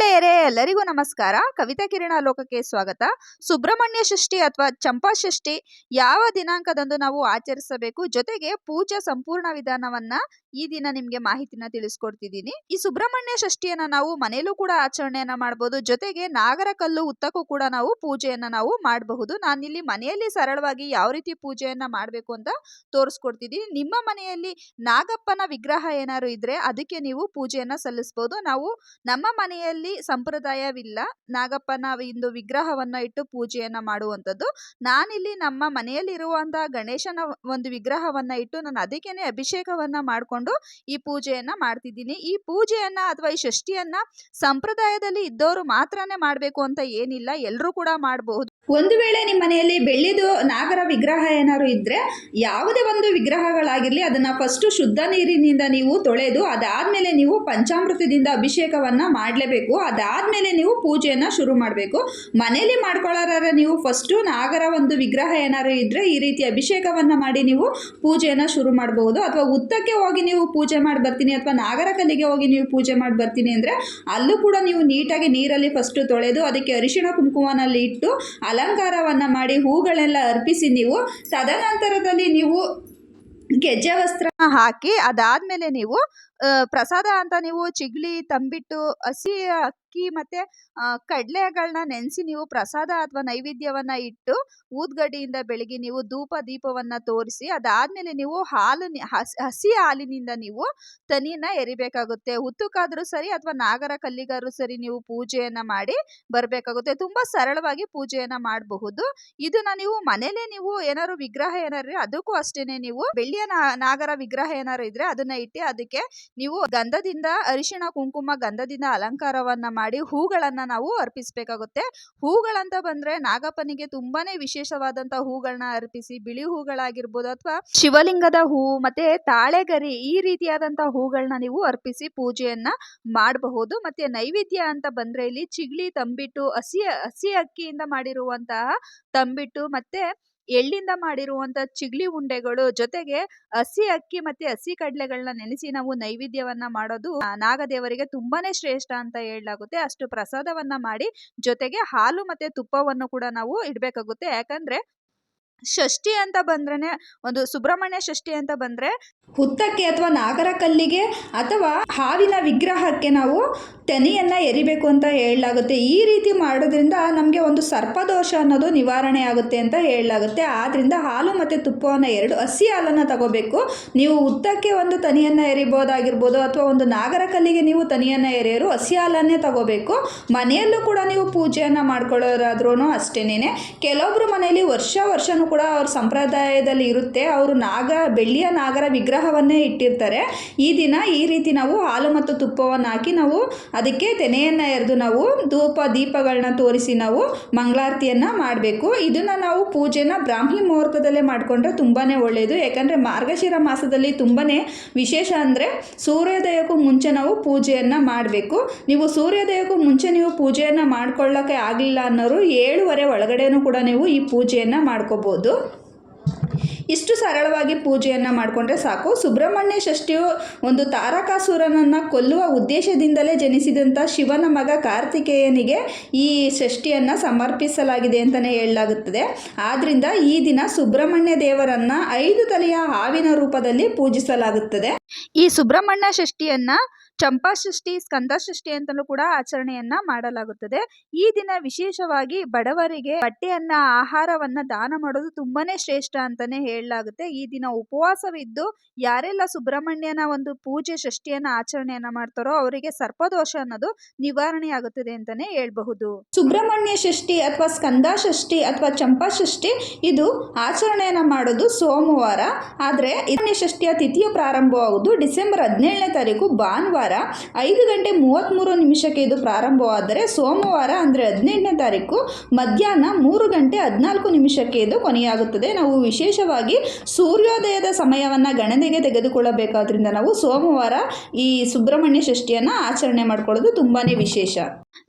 ángel ಗೆಳೆಯರೇ ಎಲ್ಲರಿಗೂ ನಮಸ್ಕಾರ. ಕವಿತಾ ಕಿರಣ ಲೋಕಕ್ಕೆ ಸ್ವಾಗತ. ಸುಬ್ರಹ್ಮಣ್ಯ ಷಷ್ಠಿ ಅಥವಾ ಚಂಪಾ ಷಷ್ಠಿ ಯಾವ ದಿನಾಂಕದಂದು ನಾವು ಆಚರಿಸಬೇಕು? ಜೊತೆಗೆ ಪೂಜಾ ಸಂಪೂರ್ಣ ವಿಧಾನವನ್ನ ಈ ದಿನ ನಿಮ್ಗೆ ಮಾಹಿತಿನ ತಿಳಿಸ್ಕೊಡ್ತಿದ್ದೀನಿ. ಈ ಸುಬ್ರಹ್ಮಣ್ಯ ಷಷ್ಠಿಯನ್ನ ನಾವು ಮನೆಯಲ್ಲೂ ಕೂಡ ಆಚರಣೆಯನ್ನ ಮಾಡಬಹುದು ಜೊತೆಗೆ ನಾಗರ ಕಲ್ಲು ಉತ್ತಕ್ಕೂ ಕೂಡ ನಾವು ಪೂಜೆಯನ್ನ ನಾವು ಮಾಡಬಹುದು. ನಾನಿಲ್ಲಿ ಮನೆಯಲ್ಲಿ ಸರಳವಾಗಿ ಯಾವ ರೀತಿ ಪೂಜೆಯನ್ನ ಮಾಡಬೇಕು ಅಂತ ತೋರಿಸ್ಕೊಡ್ತಿದ್ದೀನಿ. ನಿಮ್ಮ ಮನೆಯಲ್ಲಿ ನಾಗಪ್ಪನ ವಿಗ್ರಹ ಏನಾದ್ರು ಇದ್ರೆ ಅದಕ್ಕೆ ನೀವು ಪೂಜೆಯನ್ನ ಸಲ್ಲಿಸಬಹುದು ನಾವು ನಮ್ಮ ಮನೆಯಲ್ಲಿ ಸಂಪ್ರದಾಯವಿಲ್ಲ. ನಾಗಪ್ಪನ ಇಂದು ವಿಗ್ರಹವನ್ನ ಇಟ್ಟು ಪೂಜೆಯನ್ನ ಮಾಡುವಂಥದ್ದು. ನಾನಿಲ್ಲಿ ನಮ್ಮ ಮನೆಯಲ್ಲಿರುವಂತಹ ಗಣೇಶನ ಒಂದು ವಿಗ್ರಹವನ್ನ ಇಟ್ಟು ನಾನು ಅದಕ್ಕೇನೆ ಅಭಿಷೇಕವನ್ನ ಮಾಡಿಕೊಂಡು ಈ ಪೂಜೆಯನ್ನ ಮಾಡ್ತಿದ್ದೀನಿ. ಈ ಪೂಜೆಯನ್ನ ಅಥವಾ ಈ ಷಷ್ಠಿಯನ್ನ ಸಂಪ್ರದಾಯದಲ್ಲಿ ಇದ್ದವರು ಮಾತ್ರನೇ ಮಾಡಬೇಕು ಅಂತ ಏನಿಲ್ಲ. ಎಲ್ಲರೂ ಕೂಡ ಮಾಡಬಹುದು. ಒಂದು ವೇಳೆ ನಿಮ್ಮ ಮನೆಯಲ್ಲಿ ಬೆಳ್ಳಿದು ನಾಗರ ವಿಗ್ರಹ ಏನಾದ್ರು ಇದ್ದರೆ ಯಾವುದೇ ಒಂದು ವಿಗ್ರಹಗಳಾಗಿರಲಿ, ಅದನ್ನ ಫಸ್ಟ್ ಶುದ್ಧ ನೀರಿನಿಂದ ನೀವು ತೊಳೆದು, ಅದಾದ್ಮೇಲೆ ನೀವು ಪಂಚಾಮೃತದಿಂದ ಅಭಿಷೇಕವನ್ನ ಮಾಡಲೇಬೇಕು. ಅದಾದಮೇಲೆ ನೀವು ಪೂಜೆಯನ್ನು ಶುರು ಮಾಡಬೇಕು. ಮನೆಯಲ್ಲಿ ಮಾಡ್ಕೊಳ್ಳೋರ ನೀವು ಫಸ್ಟು ನಾಗರ ಒಂದು ವಿಗ್ರಹ ಏನಾದ್ರು ಇದ್ದರೆ ಈ ರೀತಿ ಅಭಿಷೇಕವನ್ನ ಮಾಡಿ ನೀವು ಪೂಜೆಯನ್ನು ಶುರು ಮಾಡಬಹುದು ಅಥವಾ ಉತ್ತಕ್ಕೆ ಹೋಗಿ ನೀವು ಪೂಜೆ ಮಾಡಿ ಬರ್ತೀನಿ, ಅಥವಾ ನಾಗರ ಕಲ್ಲಿಗೆ ಹೋಗಿ ನೀವು ಪೂಜೆ ಮಾಡಿ ಬರ್ತೀನಿ ಅಂದ್ರೆ ಅಲ್ಲೂ ಕೂಡ ನೀವು ನೀಟಾಗಿ ನೀರಲ್ಲಿ ಫಸ್ಟ್ ತೊಳೆದು, ಅದಕ್ಕೆ ಅರಿಶಿಣ ಕುಂಕುಮನಲ್ಲಿ ಇಟ್ಟು ಅಲಂಕಾರವನ್ನ ಮಾಡಿ ಹೂಗಳೆಲ್ಲ ಅರ್ಪಿಸಿ ನೀವು ತದನಂತರದಲ್ಲಿ ನೀವು ಗೆಜ್ಜೆ ವಸ್ತ್ರ ಹಾಕಿ ಅದಾದ್ಮೇಲೆ ನೀವು ಪ್ರಸಾದ ಅಂತ ನೀವು ಚಿಗ್ಲಿ ತಂಬಿಟ್ಟು ಹಸಿ ಅಕ್ಕಿ ಮತ್ತೆ ಕಡಲೆಗಳನ್ನ ನೆನೆಸಿ ನೀವು ಪ್ರಸಾದ ಅಥವಾ ನೈವೇದ್ಯವನ್ನ ಇಟ್ಟು ಊದ್ಗಡ್ಡಿಯಿಂದ ಬೆಳಗ್ಗೆ ನೀವು ಧೂಪ ದೀಪವನ್ನ ತೋರಿಸಿ ಅದಾದ್ಮೇಲೆ ನೀವು ಹಾಲು ಹಸಿ ಹಾಲಿನಿಂದ ನೀವು ತನಿನ ಎರಿಬೇಕಾಗುತ್ತೆ. ಉತ್ತುಕಾದ್ರೂ ಸರಿ ಅಥವಾ ನಾಗರ ಕಲ್ಲಿಗಾದ್ರೂ ಸರಿ ನೀವು ಪೂಜೆಯನ್ನ ಮಾಡಿ ಬರಬೇಕಾಗುತ್ತೆ. ತುಂಬಾ ಸರಳವಾಗಿ ಪೂಜೆಯನ್ನ ಮಾಡಬಹುದು. ಇದನ್ನ ನೀವು ಮನೇಲೆ ನೀವು ಏನಾದ್ರು ವಿಗ್ರಹ ಏನಾರು ಅದಕ್ಕೂ ಅಷ್ಟೇನೆ ನೀವು ಬೆಳ್ಳಿಯ ನಾಗರ ವಿಗ್ರಹ ಏನಾರು ಇದ್ರೆ ಅದನ್ನ ಇಟ್ಟು ಅದಕ್ಕೆ ನೀವು ಗಂಧದಿಂದ ಅರಿಶಿಣ, ಕುಂಕುಮ, ಗಂಧದಿಂದ ಅಲಂಕಾರವನ್ನ ಮಾಡಿ ಹೂಗಳನ್ನ ನಾವು ಅರ್ಪಿಸಬೇಕಾಗುತ್ತೆ. ಹೂಗಳಂತ ಬಂದ್ರೆ ನಾಗಪ್ಪನಿಗೆ ತುಂಬಾನೇ ವಿಶೇಷವಾದಂತ ಹೂಗಳನ್ನ ಅರ್ಪಿಸಿ, ಬಿಳಿ ಹೂಗಳಾಗಿರ್ಬೋದು ಅಥವಾ ಶಿವಲಿಂಗದ ಹೂ ಮತ್ತೆ ತಾಳೆಗರಿ ಈ ರೀತಿಯಾದಂತ ಹೂಗಳನ್ನ ನೀವು ಅರ್ಪಿಸಿ ಪೂಜೆಯನ್ನ ಮಾಡಬಹುದು. ಮತ್ತೆ ನೈವೇದ್ಯ ಅಂತ ಬಂದ್ರೆ ಇಲ್ಲಿ ಚಿಗ್ಲಿ, ತಂಬಿಟ್ಟು, ಹಸಿ ಹಸಿ ಅಕ್ಕಿಯಿಂದ ಮಾಡಿರುವಂತಹ ತಂಬಿಟ್ಟು ಮತ್ತೆ ಎಳ್ಳಿಂದ ಮಾಡಿರುವಂತ ಚಿಗ್ಲಿ ಉಂಡೆಗಳು ಜೊತೆಗೆ ಹಸಿ ಅಕ್ಕಿ ಮತ್ತೆ ಹಸಿ ಕಡಲೆಗಳನ್ನ ನೆನೆಸಿ ನಾವು ನೈವೇದ್ಯವನ್ನ ಮಾಡೋದು ನಾಗದೇವರಿಗೆ ತುಂಬಾನೇ ಶ್ರೇಷ್ಠ ಅಂತ ಹೇಳಲಾಗುತ್ತೆ. ಅಷ್ಟು ಪ್ರಸಾದವನ್ನ ಮಾಡಿ ಜೊತೆಗೆ ಹಾಲು ಮತ್ತೆ ತುಪ್ಪವನ್ನು ಕೂಡ ನಾವು ಇಡ್ಬೇಕಾಗುತ್ತೆ. ಯಾಕಂದ್ರೆ ಷಷ್ಠಿ ಅಂತ ಬಂದ್ರೆ ಒಂದು ಸುಬ್ರಹ್ಮಣ್ಯ ಷಷ್ಠಿ ಅಂತ ಬಂದ್ರೆ ಹುತ್ತಕ್ಕೆ ಅಥವಾ ನಾಗರ ಕಲ್ಲಿಗೆ ಅಥವಾ ಹಾವಿನ ವಿಗ್ರಹಕ್ಕೆ ನಾವು ತೆನೆಯನ್ನ ಎರಿಬೇಕು ಅಂತ ಹೇಳಲಾಗುತ್ತೆ. ಈ ರೀತಿ ಮಾಡೋದ್ರಿಂದ ನಮಗೆ ಒಂದು ಸರ್ಪದೋಷ ಅನ್ನೋದು ನಿವಾರಣೆ ಆಗುತ್ತೆ ಅಂತ ಹೇಳಲಾಗುತ್ತೆ. ಆದ್ರಿಂದ ಹಾಲು ಮತ್ತು ತುಪ್ಪವನ್ನು ಎರಡು ಹಸಿ ಹಾಲನ್ನು ತಗೋಬೇಕು. ನೀವು ಹುತ್ತಕ್ಕೆ ಒಂದು ತನಿಯನ್ನು ಎರಿಬೋದಾಗಿರ್ಬೋದು ಅಥವಾ ಒಂದು ನಾಗರ ಕಲ್ಲಿಗೆ ನೀವು ತನಿಯನ್ನು ಎರೆಯರು ಹಸಿ ಹಾಲನ್ನೇ ತಗೋಬೇಕು. ಮನೆಯಲ್ಲೂ ಕೂಡ ನೀವು ಪೂಜೆಯನ್ನು ಮಾಡ್ಕೊಳ್ಳೋರಾದ್ರೂ ಅಷ್ಟೇನೆ ಕೆಲವೊಬ್ರು ಮನೆಯಲ್ಲಿ ವರ್ಷ ವರ್ಷನೂ ಕೂಡ ಅವ್ರ ಸಂಪ್ರದಾಯದಲ್ಲಿ ಇರುತ್ತೆ. ಅವರು ನಾಗ, ಬೆಳ್ಳಿಯ ನಾಗರ ವಿಗ್ರಹವನ್ನೇ ಇಟ್ಟಿರ್ತಾರೆ. ಈ ದಿನ ಈ ರೀತಿ ನಾವು ಹಾಲು ಮತ್ತು ತುಪ್ಪವನ್ನು ಹಾಕಿ ನಾವು ಅದಕ್ಕೆ ತೆನೆಯನ್ನು ಎರೆದು ನಾವು ಧೂಪ, ದೀಪಗಳನ್ನ ತೋರಿಸಿ ನಾವು ಮಂಗಳಾರತಿಯನ್ನು ಮಾಡಬೇಕು. ಇದನ್ನು ನಾವು ಪೂಜೆನ ಬ್ರಾಹ್ಮಿ ಮುಹೂರ್ತದಲ್ಲೇ ಮಾಡಿಕೊಂಡ್ರೆ ತುಂಬಾ ಒಳ್ಳೆಯದು ಯಾಕಂದರೆ ಮಾರ್ಗಶಿರ ಮಾಸದಲ್ಲಿ ತುಂಬಾ ವಿಶೇಷ ಅಂದರೆ ಸೂರ್ಯೋದಯಕ್ಕೂ ಮುಂಚೆ ನಾವು ಪೂಜೆಯನ್ನು ಮಾಡಬೇಕು. ನೀವು ಸೂರ್ಯೋದಯಕ್ಕೂ ಮುಂಚೆ ನೀವು ಪೂಜೆಯನ್ನು ಮಾಡ್ಕೊಳ್ಳೋಕ್ಕೆ ಆಗಲಿಲ್ಲ ಅನ್ನೋರು ಏಳುವರೆ ಒಳಗಡೆನೂ ಕೂಡ ನೀವು ಈ ಪೂಜೆಯನ್ನು ಮಾಡ್ಕೋಬೋದು. ಇಷ್ಟು ಸರಳವಾಗಿ ಪೂಜೆಯನ್ನು ಮಾಡಿಕೊಂಡ್ರೆ ಸಾಕು. ಸುಬ್ರಹ್ಮಣ್ಯ ಷಷ್ಠಿಯು ಒಂದು ತಾರಕಾಸುರನನ್ನು ಕೊಲ್ಲುವ ಉದ್ದೇಶದಿಂದಲೇ ಜನಿಸಿದಂಥ ಶಿವನ ಮಗ ಕಾರ್ತಿಕೇಯನಿಗೆ ಈ ಷಷ್ಠಿಯನ್ನು ಸಮರ್ಪಿಸಲಾಗಿದೆ ಅಂತಲೇ ಹೇಳಲಾಗುತ್ತದೆ. ಆದ್ದರಿಂದ ಈ ದಿನ ಸುಬ್ರಹ್ಮಣ್ಯ ದೇವರನ್ನು ಐದು ತಲೆಯ ಹಾವಿನ ರೂಪದಲ್ಲಿ ಪೂಜಿಸಲಾಗುತ್ತದೆ. ಈ ಸುಬ್ರಹ್ಮಣ್ಯ ಷಷ್ಠಿಯನ್ನ ಚಂಪಾ ಷಷ್ಠಿ ಸ್ಕಂದ ಷಷ್ಠಿ ಅಂತಲೂ ಕೂಡ ಆಚರಣೆಯನ್ನ ಮಾಡಲಾಗುತ್ತದೆ. ಈ ದಿನ ವಿಶೇಷವಾಗಿ ಬಡವರಿಗೆ ಬಟ್ಟೆಯನ್ನ, ಆಹಾರವನ್ನ ದಾನ ಮಾಡೋದು ತುಂಬಾನೇ ಶ್ರೇಷ್ಠ ಅಂತಾನೆ ಹೇಳಲಾಗುತ್ತೆ. ಈ ದಿನ ಉಪವಾಸವಿದ್ದು ಯಾರೆಲ್ಲ ಸುಬ್ರಹ್ಮಣ್ಯನ ಒಂದು ಪೂಜೆ ಷಷ್ಠಿಯನ್ನ ಆಚರಣೆಯನ್ನ ಮಾಡ್ತಾರೋ ಅವರಿಗೆ ಸರ್ಪದೋಷ ಅನ್ನೋದು ನಿವಾರಣೆ ಆಗುತ್ತದೆ ಅಂತಾನೆ ಹೇಳಬಹುದು. ಸುಬ್ರಹ್ಮಣ್ಯ ಷಷ್ಠಿ ಅಥವಾ ಸ್ಕಂದ ಷಷ್ಠಿ ಅಥವಾ ಚಂಪಾ ಷಷ್ಠಿ ಇದು ಆಚರಣೆಯನ್ನ ಮಾಡೋದು ಸೋಮವಾರ. ಆದ್ರೆ ಇದನ್ನೇ ಷಷ್ಠಿಯ ತಿಥಿಯ ಪ್ರಾರಂಭವಾಗುವುದು ಡಿಸೆಂಬರ್ ಹದಿನೇಳನೇ ತಾರೀಕು, ಭಾನುವಾರ. ಐದು ಗಂಟೆ ಮೂವತ್ತ್ಮೂರು ನಿಮಿಷಕ್ಕೆ ಇದು ಪ್ರಾರಂಭವಾದರೆ ಸೋಮವಾರ, ಅಂದರೆ ಹದಿನೆಂಟನೇ ತಾರೀಕು ಮಧ್ಯಾಹ್ನ ಮೂರು ಗಂಟೆ ಹದಿನಾಲ್ಕು ನಿಮಿಷಕ್ಕೆ ಇದು ಕೊನೆಯಾಗುತ್ತದೆ. ನಾವು ವಿಶೇಷವಾಗಿ ಸೂರ್ಯೋದಯದ ಸಮಯವನ್ನು ಗಣನೆಗೆ ತೆಗೆದುಕೊಳ್ಳಬೇಕಾದ್ರಿಂದ ನಾವು ಸೋಮವಾರ ಈ ಸುಬ್ರಹ್ಮಣ್ಯ ಷಷ್ಠಿಯನ್ನು ಆಚರಣೆ ಮಾಡ್ಕೊಳ್ಳೋದು ತುಂಬಾ ವಿಶೇಷ.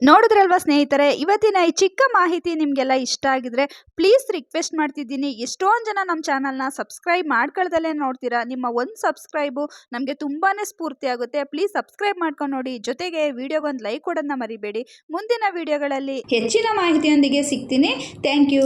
ನೋಡಿದ್ರಲ್ವಾ ಸ್ನೇಹಿತರೆ? ಇವತ್ತಿನ ಈ ಚಿಕ್ಕ ಮಾಹಿತಿ ನಿಮಗೆಲ್ಲ ಇಷ್ಟ ಆಗಿದ್ರೆ ಪ್ಲೀಸ್ ರಿಕ್ವೆಸ್ಟ್ ಮಾಡ್ತಿದ್ದೀನಿ. ಎಷ್ಟೊಂದು ಜನ ನಮ್ಮ ಚಾನಲ್ನ ಸಬ್ಸ್ಕ್ರೈಬ್ ಮಾಡ್ಕೊಳ್ದಲ್ಲೇ ನೋಡ್ತೀರಾ? ನಿಮ್ಮ ಒಂದು ಸಬ್ಸ್ಕ್ರೈಬು ನಮಗೆ ತುಂಬಾ ಸ್ಫೂರ್ತಿ ಆಗುತ್ತೆ. ಪ್ಲೀಸ್ ಸಬ್ಸ್ಕ್ರೈಬ್ ಮಾಡ್ಕೊಂಡು ನೋಡಿ. ಜೊತೆಗೆ ವಿಡಿಯೋಗೊಂದು ಲೈಕ್ ಕೊಡೋದನ್ನ ಮರಿಬೇಡಿ. ಮುಂದಿನ ವಿಡಿಯೋಗಳಲ್ಲಿ ಹೆಚ್ಚಿನ ಮಾಹಿತಿಯೊಂದಿಗೆ ಸಿಗ್ತೀನಿ. Thank you